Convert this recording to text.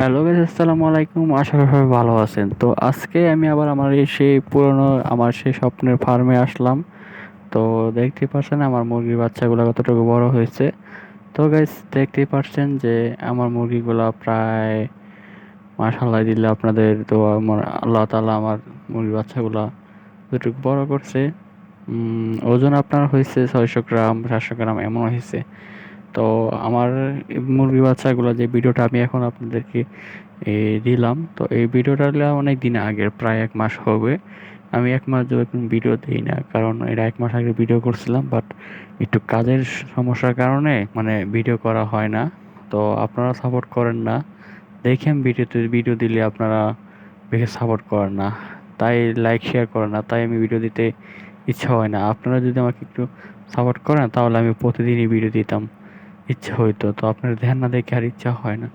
Hello guys আসসালামু আলাইকুম। আশা করি সবাই ভালো আছেন। তো আজকে আমি আবার আমার এই সেই পুরনো, আমার সেই স্বপ্নের ফার্মে আসলাম। তো দেখতেই পাচ্ছেন আমার মুরগির বাচ্চাগুলো কতটুকু বড় হয়েছে। তো গাইস দেখতেই পাচ্ছেন যে আমার মুরগিগুলা প্রায় মাশাল্লাহ দিলে আপনাদের তো আমার আল্লাহ তালা আমার মুরগির বাচ্চাগুলা কতটুকু বড় করছে। ওজন আপনার হয়েছে ছয়শো গ্রাম, সাতশো গ্রাম এমন হয়েছে। তো আমার মুরগি বাচ্চাগুলো যে ভিডিওটা আমি এখন আপনাদেরকে দিলাম, তো এই ভিডিওটা অনেক দিন আগের, প্রায় এক মাস হবে। আমি এক মাস ধরে ভিডিও দিই না, কারণ এটা এক মাস আগে ভিডিও করছিলাম বাট একটু কাজের সমস্যার কারণে মানে ভিডিও করা হয় না, তো আপনারা সাপোর্ট করেন না। দেখে আমি ভিডিওতে, ভিডিও দিলে আপনারা বেশি সাপোর্ট করেন না। তাই লাইক শেয়ার করেন না, তাই আমি ভিডিও দিতে ইচ্ছা হয় না। আপনারা যদি আমাকে একটু সাপোর্ট করেন, তাহলে আমি প্রতিদিনই ভিডিও দিতাম। ইচ্ছা হইতো তো আপনার ধ্যান না দেখে আর ইচ্ছা হয় না।